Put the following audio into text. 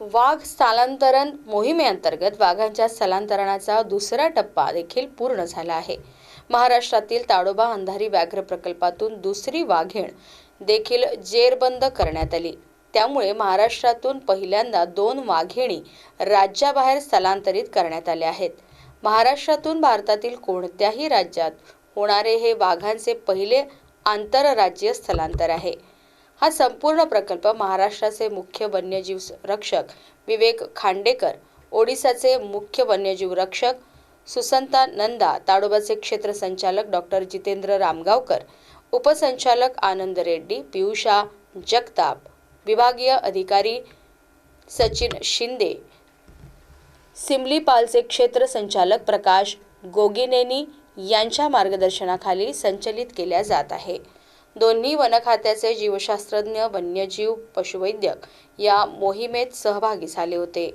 वाघ स्थलांतरण मोहिमेअंतर्गत वाघांच्या स्थलांतरणाचा दुसरा टप्पा देखील पूर्ण झाला आहे. महाराष्ट्रातील ताडोबा अंधारी व्याघ्र प्रकल्पातून दुसरी वाघेण देखील जेरबंद करण्यात आली. त्यामुळे महाराष्ट्रातून पहिल्यांदा दोन वाघिणी राज्याबाहेर स्थलांतरित करण्यात आल्या आहेत. महाराष्ट्रातून भारतातील कोणत्याही राज्यात होणारे हे वाघांचे पहिले आंतरराज्य स्थलांतर आहे. हा संपूर्ण प्रकल्प महाराष्ट्राचे मुख्य वन्यजीव रक्षक विवेक खांडेकर ओडिसाचे मुख्य वन्यजीव रक्षक सुसंता नंदा ताडोबाचे क्षेत्र संचालक डॉक्टर जितेंद्र रामगावकर उपसंचालक आनंद रेड्डी पियुषा जगताप विभागीय अधिकारी सचिन शिंदे सिमलीपालचे क्षेत्र संचालक प्रकाश गोगिनेनी यांच्या मार्गदर्शनाखाली संचलित केल्या जात आहे. दोन्ही वनखात्याचे जीवशास्त्रज्ञ वन्यजीव पशुवैद्यक या मोहिमेत सहभागी झाले होते.